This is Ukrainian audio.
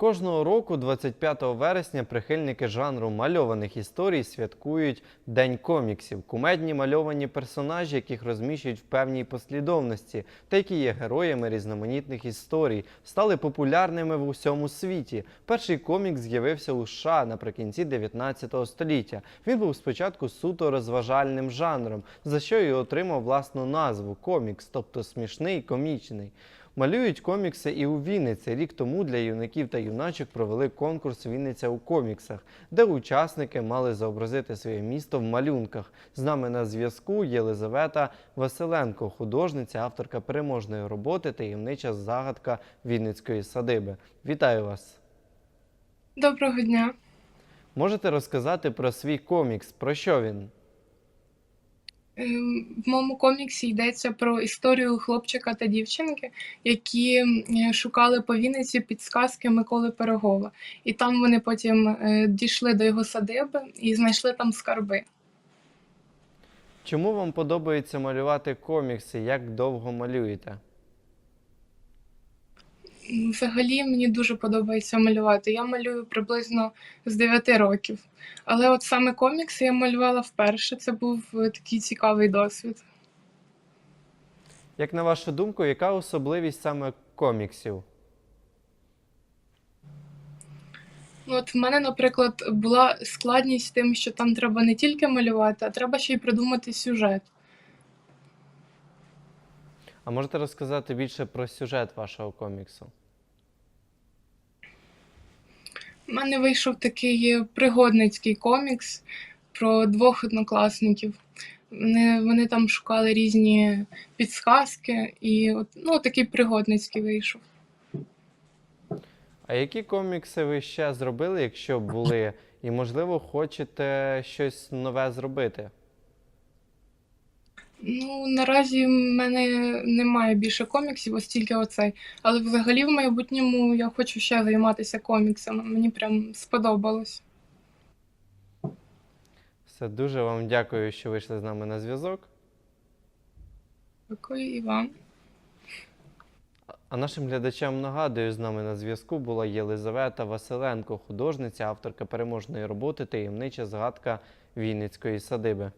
Кожного року, 25 вересня, прихильники жанру мальованих історій святкують День коміксів. Кумедні мальовані персонажі, яких розміщують в певній послідовності, та які є героями різноманітних історій, стали популярними в усьому світі. Перший комікс з'явився у США наприкінці 19 століття. Він був спочатку суто розважальним жанром, за що і отримав власну назву комікс, тобто смішний, комічний. Малюють комікси і у Вінниці. Рік тому для юнаків та юначок провели конкурс Вінниця у коміксах, де учасники мали зобразити своє місто в малюнках. З нами на зв'язку Єлизавета Василенко, художниця, авторка переможної роботи Таємнича загадка Вінницької садиби. Вітаю вас! Доброго дня. Можете розказати про свій комікс? Про що він? Ем, В моєму коміксі йдеться про історію хлопчика та дівчинки, які шукали по Вінниці підсказки Миколи Пирогова. І там вони потім е, дійшли до його садиби і знайшли там скарби. Чому вам подобається малювати комікси? Як довго малюєте? Взагалі мені дуже подобається малювати. Я малюю приблизно з 9 років. Але от саме комікси я малювала вперше. Це був е, такий цікавий досвід. Як на вашу думку, яка особливість саме коміксів? Ну, От в мене, наприклад, була складність тим, що там треба не тільки малювати, а треба ще й придумати сюжет. А можете розказати більше про сюжет вашого коміксу? У мене вийшов такий пригодницький комікс про двох однокласників. Вони, вони там шукали різні підсказки, і от, ну, такий пригодницький вийшов. А які комікси ви ще зробили, якщо були, і можливо хочете щось нове зробити? Ну, наразі в мене немає більше коміксів, ось тільки оцей. Але взагалі в майбутньому я хочу ще займатися коміксами. Мені прям сподобалось. Все дуже вам дякую, що вийшли з нами на зв'язок. Дякую і вам. А нашим глядачам нагадую, з нами на зв'язку була Єлизавета Василенко, художниця, авторка переможної роботи Таємнича згадка Вінницької садиби.